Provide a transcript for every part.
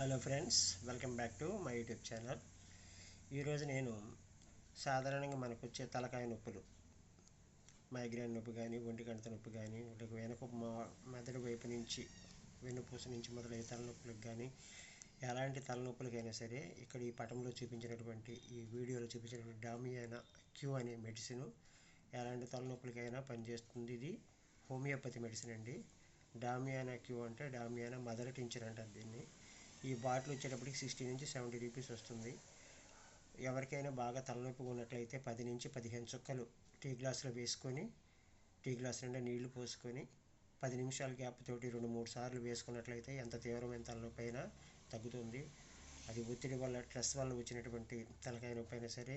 Hello friends welcome back to my YouTube channel. ఈరోజు నేను సాధారణంగా మనకు వచ్చే తలకాయ నొప్పులు మైగ్రేన్ నొప్పి కానీ ఒంటిగంట నొప్పి కానీ లేక వెనక మా మెదడు వైపు నుంచి వెన్నుపూస నుంచి మొదలయ్యే తలనొప్పులకు కానీ ఎలాంటి తలనొప్పులకైనా సరే ఇక్కడ ఈ పటంలో చూపించినటువంటి ఈ వీడియోలో చూపించినటువంటి డామియానా క్యూ అనే మెడిసిన్ ఎలాంటి తలనొప్పులకైనా పనిచేస్తుంది. ఇది హోమియోపతి మెడిసిన్ అండి. డామియానా క్యూ అంటే డామియానా మదర్ టించర్ అంటారు దీన్ని. ఈ బాటిల్ వచ్చేటప్పటికి సిక్స్టీ నుంచి సెవెంటీ రూపీస్ వస్తుంది. ఎవరికైనా బాగా తలనొప్పి ఉన్నట్లయితే పది నుంచి పదిహేను చుక్కలు టీ గ్లాసులో వేసుకొని టీ గ్లాస్ నిండా నీళ్ళు పోసుకొని పది నిమిషాల గ్యాప్ తోటి రెండు మూడు సార్లు వేసుకున్నట్లయితే ఎంత తీవ్రమైన తలనొప్పి అయినా తగ్గుతుంది. అది ఒత్తిడి వల్ల స్ట్రెస్ వల్ల వచ్చినటువంటి తలకాయ నొప్పి అయినా సరే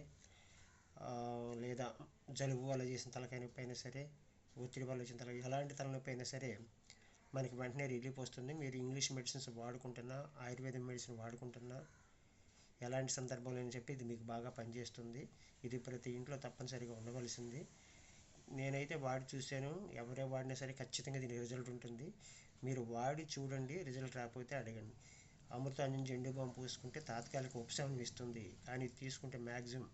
లేదా జలుబు వల్ల చేసిన తలకాయ నొప్పి అయినా సరే ఒత్తిడి వల్ల వచ్చిన తల ఎలాంటి తలనొప్పి అయినా సరే మనకి వెంటనే రిలీఫ్ వస్తుంది. మీరు ఇంగ్లీష్ మెడిసిన్స్ వాడుకుంటున్నా ఆయుర్వేద మెడిసిన్ వాడుకుంటున్నా ఎలాంటి సందర్భంలో అని చెప్పి ఇది మీకు బాగా పనిచేస్తుంది. ఇది ప్రతి ఇంట్లో తప్పనిసరిగా ఉండవలసింది. నేనైతే వాడి చూశాను ఎవరే వాడినా సరే ఖచ్చితంగా దీని రిజల్ట్ ఉంటుంది. మీరు వాడి చూడండి రిజల్ట్ రాకపోతే అడగండి. అమృతాంజన్ జెండు బాంబు పూసుకుంటే తాత్కాలిక ఉపశమనం ఇస్తుంది. కానీ తీసుకుంటే మ్యాక్సిమం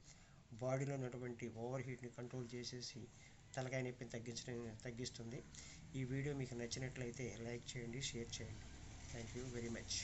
బాడీలో ఉన్నటువంటి ఓవర్ హీట్ని కంట్రోల్ చేసేసి తలకాయ నొప్పిని తగ్గించడం తగ్గిస్తుంది. ఈ వీడియో మీకు నచ్చినట్లయితే లైక్ చేయండి షేర్ చేయండి. Thank you very much